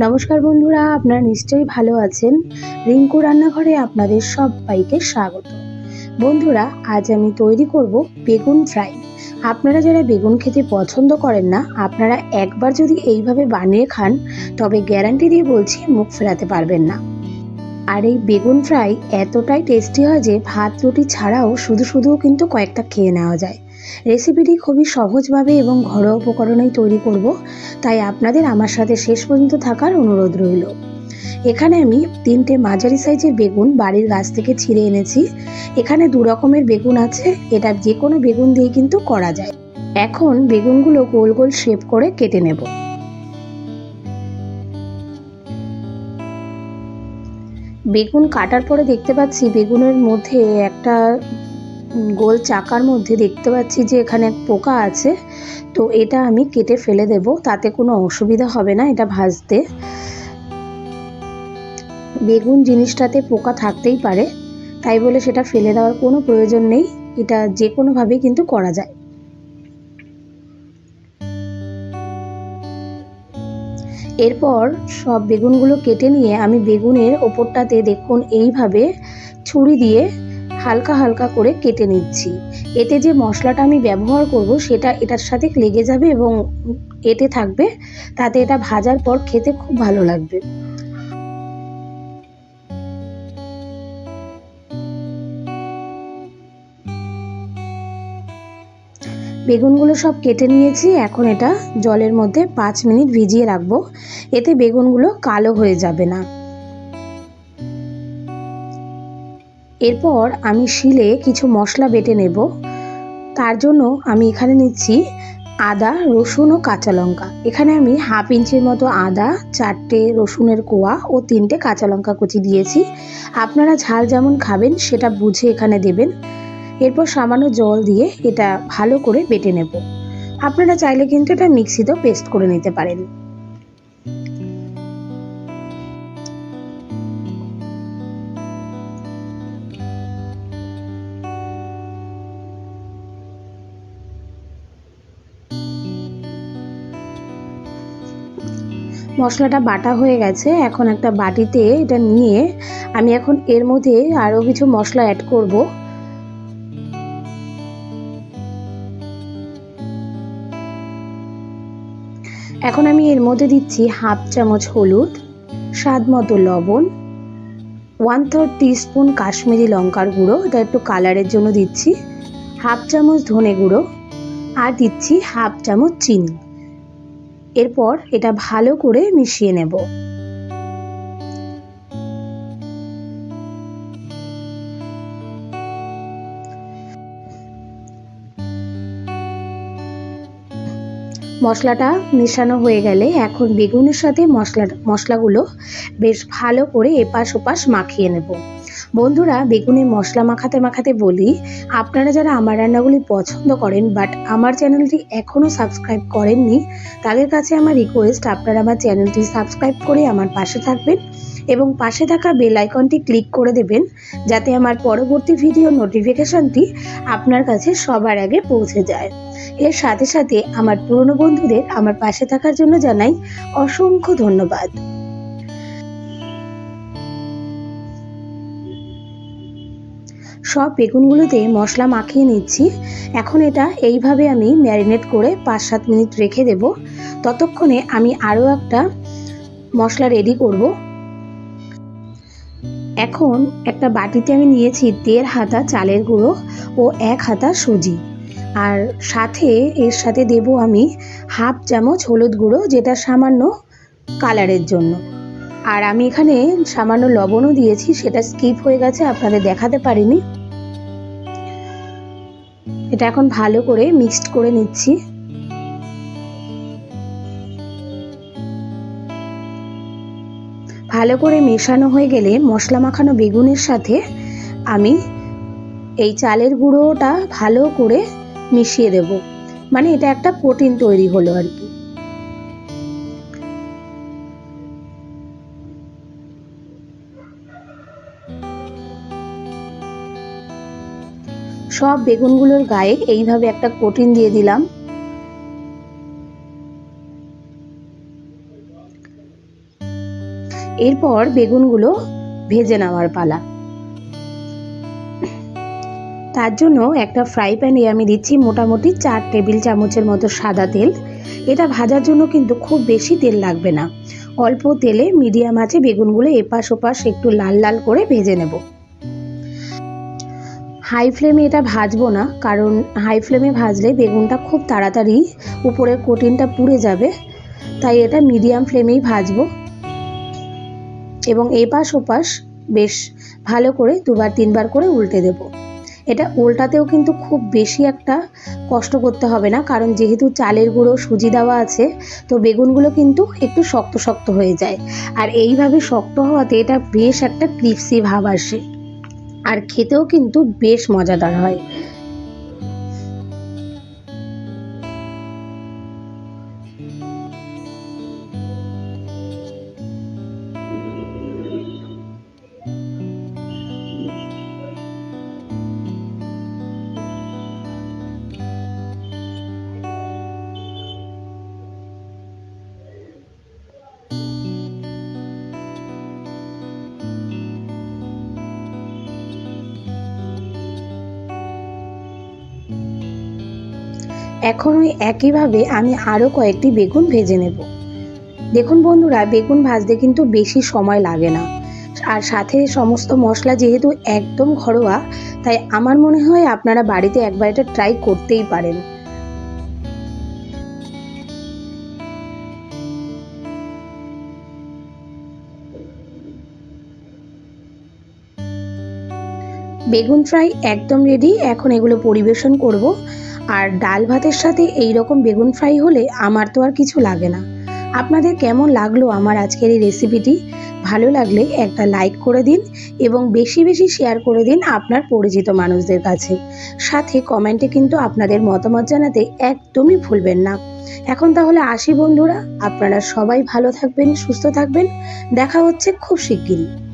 নমস্কার বন্ধুরা, আপনারা নিশ্চয়ই ভালো আছেন। রিঙ্কু রান্নাঘরে আপনাদের সবাইকে স্বাগত। বন্ধুরা, আজ আমি তৈরি করব বেগুন ফ্রাই। আপনারা যারা বেগুন খেতে পছন্দ করেন না, আপনারা একবার যদি এইভাবে বানিয়ে খান, তবে গ্যারান্টি দিয়ে বলছি মুখ ফেরাতে পারবেন না। আর এই বেগুন ফ্রাই এতটাই টেস্টি হয় যে, ভাত রুটি ছাড়াও শুধু শুধুও কিন্তু কয়েকটা খেয়ে নেওয়া যায়। রেসিপিটি খুবই সহজভাবে এবং ঘরোয়া উপকরণেই তৈরি করব, তাই আপনাদের আমার সাথে শেষ পর্যন্ত থাকার অনুরোধ রইল। এখানে আমি তিনটে মাঝারি সাইজের বেগুন বাড়ির গাছ থেকে ছিঁড়ে এনেছি। এখানে দু রকমের বেগুন আছে, এটা যে কোনো বেগুন দিয়ে কিন্তু করা যায়। এখন বেগুনগুলো গোল গোল শেপ করে কেটে নেব। বেগুন কাটার পরে দেখতে পাচ্ছি বেগুনের মধ্যে একটা গোল চাকার মধ্যে দেখতে পাচ্ছি যে এখানে এক পোকা আছে। তো এটা আমি কেটে ফেলে দেব, তাতে কোনো অসুবিধা হবে না এটা ভাজতে। বেগুন জিনিসটাতে পোকা থাকতেই পারে, তাই বলে সেটা ফেলে দেওয়ার কোনো প্রয়োজন নেই, এটা যে কোনোভাবে কিন্তু করা যায়। এরপর সব বেগুনগুলো কেটে নিয়ে আমি বেগুনের ওপরটাতে দেখুন এইভাবে ছুরি দিয়ে হালকা হালকা করে কেটে নিচ্ছি। এতে যে মশলাটা আমি ব্যবহার করব সেটা এটার সাথে লেগে যাবে এবং এতে থাকবে, তাতে এটা ভাজার পর খেতে খুব ভালো লাগবে। বেগুনগুলো সব কেটে নিয়েছি, এখন এটা জলের মধ্যে পাঁচ মিনিট ভিজিয়ে রাখব। এতে বেগুনগুলো কালো হয়ে যাবে না। এরপর আমি শিলে কিছু মশলা বেটে নেব। তার জন্য আমি এখানে নিচ্ছি আদা, রসুন ও কাঁচা লঙ্কা। এখানে আমি হাফ ইঞ্চির মতো আদা, চারটে রসুনের কোয়া ও তিনটে কাঁচা লঙ্কা কুচি দিয়েছি। আপনারা ঝাল যেমন খাবেন, সেটা বুঝে এখানে দেবেন। এরপর সামান্য জল দিয়ে এটা ভালো করে বেটে নেব। আপনারা চাইলে কিন্তু এটা মিক্সিতেও পেস্ট করে নিতে পারেন। মশলাটা বাটা হয়ে গেছে, এখন একটা বাটিতে এটা নিয়ে আমি এখন এর মধ্যে আরও কিছু মশলা অ্যাড করব। এখন আমি এর মধ্যে দিচ্ছি হাফ চামচ হলুদ, স্বাদ মতো লবণ ওয়ান থার্ড টিস্পুন কাশ্মীরি লঙ্কার গুঁড়ো, এটা একটু কালারের জন্য দিচ্ছি, হাফ চামচ ধনে গুঁড়ো, আর দিচ্ছি হাফ চামচ চিনি। এরপর এটা ভালো করে মিশিয়ে নেব। মশলাটা মেশানো হয়ে গেলে এখন বেগুনের সাথে মশলা, মশলাগুলো বেশ ভালো করে এপাশ ওপাশ মাখিয়ে নেব। বন্ধুরা বেগুনে মশলা মাখাতে মাখাতে বলি, আপনারা যারা আমার রান্নাগুলি পছন্দ করেন বাট আমার চ্যানেলটি এখনও সাবস্ক্রাইব করেননি, তাদের কাছে আমার রিকোয়েস্ট আপনারা আমার চ্যানেলটি সাবস্ক্রাইব করে আমার পাশে থাকবেন এবং পাশে থাকা বেল আইকনটি ক্লিক করে দেবেন, যাতে আমার পরবর্তী ভিডিও নোটিফিকেশনটি আপনার কাছে সবার আগে পৌঁছে যায়। এর সাথে সাথে আমার পুরনো বন্ধুদের আমার পাশে থাকার জন্য জানাই অসংখ্য ধন্যবাদ। সব বেগুনগুলোতে মশলা মাখিয়ে নিচ্ছি। এখন এটা এইভাবে আমি ম্যারিনেট করে পাঁচ সাত মিনিট রেখে দেব। ততক্ষণে আমি আরও একটা মশলা রেডি করব। এখন একটা বাটিতে আমি নিয়েছি দেড় হাতা চালের গুঁড়ো ও এক হাতা সুজি। আর সাথে এর সাথে দেব আমি হাফ চামচ হলুদ গুঁড়ো, যেটা সামান্য কালারের জন্য। আর আমি এখানে সামান্য লবণও দিয়েছি, সেটা স্কিপ হয়ে গেছে, আপনাদের দেখাতে পারিনি। এটা এখন ভালো করে মিক্সড করে নিচ্ছি। ভালো করে মেশানো হয়ে গেলে মশলা মাখানো বেগুনের সাথে আমি এই চালের গুঁড়োটা ভালো করে মিশিয়ে দেব। মানে এটা একটা প্রোটিন তৈরি হলো আর কি। সব বেগুনগুলোর গায়ে এইভাবে একটা কোটিন দিয়ে দিলাম। এরপর বেগুনগুলো ভেজে নেওয়ার পালা। তার জন্য একটা ফ্রাই প্যানে আমি দিচ্ছি মোটামুটি চার টেবিল চামচের মতো সাদা তেল। এটা ভাজার জন্য কিন্তু খুব বেশি তেল লাগবে না। অল্প তেলে মিডিয়াম আছে বেগুনগুলো এপাশ ওপাশ একটু লাল লাল করে ভেজে নেব। হাই ফ্লেমে এটা ভাজবো না, কারণ হাই ফ্লেমে ভাজলে বেগুনটা খুব তাড়াতাড়ি উপরের কোটিনটা পুড়ে যাবে, তাই এটা মিডিয়াম ফ্লেমেই ভাজবো। এবং এপাশ ওপাশ বেশ ভালো করে দুবার তিনবার করে উল্টে দেব। এটা উল্টাতেও কিন্তু খুব বেশি একটা কষ্ট করতে হবে না, কারণ যেহেতু চালের গুঁড়ো, সুজি দেওয়া আছে, তো বেগুনগুলো কিন্তু একটু শক্ত শক্ত হয়ে যায়। আর এইভাবে শক্ত হওয়াতে এটা বেশ একটা ক্রিপসি ভাব আসে। আর খেতেও কিন্তু বেশ মজাদার হয়। এখন ওই একইভাবে আমি আরও কয়েকটি বেগুন ভেজে নেব। দেখুন বন্ধুরা, বেগুন ভাজতে কিন্তু বেশি সময় লাগে না। আর সাথে সমস্ত মশলা যেহেতু একদম ঘরোয়া, তাই আমার মনে হয় আপনারা বাড়িতে একবার এটা ট্রাই করতেই পারেন। বেগুন ফ্রাই একদম রেডি এখন এগুলো পরিবেশন করব। আর ডাল ভাতের সাথে এই রকম বেগুন ফ্রাই হলে আমার তো আর কিছু লাগে না। আপনাদের কেমন লাগল আমার আজকের এই রেসিপিটি ভালো লাগলে একটা লাইক করে দিন এবং বেশি বেশি শেয়ার করে দিন আপনার পরিচিত মানুষদের কাছে। সাথে কমেন্টে কিন্তু আপনাদের মতামত জানাতে একদমই ভুলবেন না। এখন তাহলে আসি বন্ধুরা, আপনারা সবাই ভালো থাকবেন, সুস্থ থাকবেন। দেখা হচ্ছে খুব শিগগিরই।